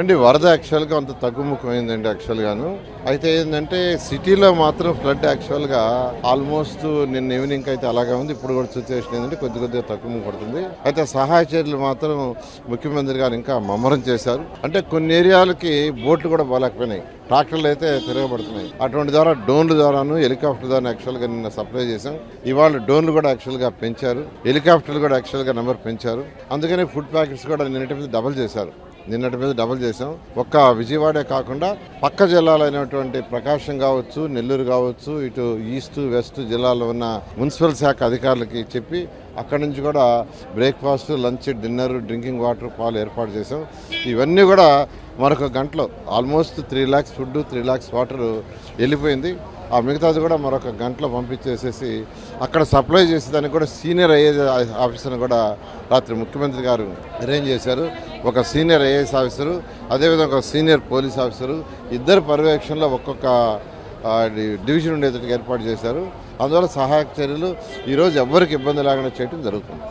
అండి వరద యాక్చువల్గా అంత తగ్గుముఖమైందండి యాక్చువల్గాను అయితే ఏంటంటే సిటీలో మాత్రం ఫ్లడ్ యాక్చువల్గా ఆల్మోస్ట్ నిన్న ఈవినింగ్ అయితే అలాగే ఉంది. ఇప్పుడు కూడా సిచ్యువేషన్ ఏంటంటే కొద్ది కొద్దిగా తగ్గుము పడుతుంది అయితే సహాయ చర్యలు మాత్రం ముఖ్యమంత్రి గారు ఇంకా మమ్మరం చేశారు. అంటే కొన్ని ఏరియాలకి బోట్లు కూడా బాగాలేకపోయినాయి ట్రాక్టర్లు అయితే తిరగబడుతున్నాయి. అటువంటి ద్వారా డ్రోన్ల ద్వారాను హెలికాప్టర్ ద్వారా యాక్చువల్గా నిన్న సప్లై చేశాం. ఇవాళ డ్రోన్లు కూడా యాక్చువల్గా పెంచారు. హెలికాప్టర్లు కూడా యాక్చువల్గా నెంబర్ పెంచారు. అందుకనే ఫుడ్ ప్యాకెట్స్ కూడా నిన్నటి మీద డబుల్ చేశారు. నిన్నటి మీద డబుల్ చేసాం ఒక్క విజయవాడే కాకుండా పక్క జిల్లాలైనటువంటి ప్రకాశం కావచ్చు నెల్లూరు కావచ్చు ఇటు ఈస్ట్ వెస్ట్ జిల్లాలో ఉన్న మున్సిపల్ శాఖ అధికారులకి చెప్పి అక్కడి నుంచి కూడా breakfast lunch dinner drinking water పాలు ఏర్పాటు చేసాం ఇవన్నీ కూడా మరొక గంటలో almost three lakhs food three lakhs water వెళ్ళిపోయింది. ఆ మిగతాది కూడా మరొక గంటలో పంపించేసేసి అక్కడ సప్లై చేసేదానికి కూడా సీనియర్ ఐఏఎస్ ఆఫీసర్ని కూడా రాత్రి ముఖ్యమంత్రి గారు అరేంజ్ చేశారు. ఒక సీనియర్ ఐఏఎస్ ఆఫీసరు అదేవిధంగా ఒక సీనియర్ పోలీస్ ఆఫీసరు ఇద్దరు పర్యవేక్షణలో ఒక్కొక్క డివిజన్ ఉండేటట్టుగా ఏర్పాటు చేశారు. అందువల్ల సహాయక చర్యలు ఈరోజు ఎవ్వరికి ఇబ్బంది లేకుండా చేయడం జరుగుతుంది.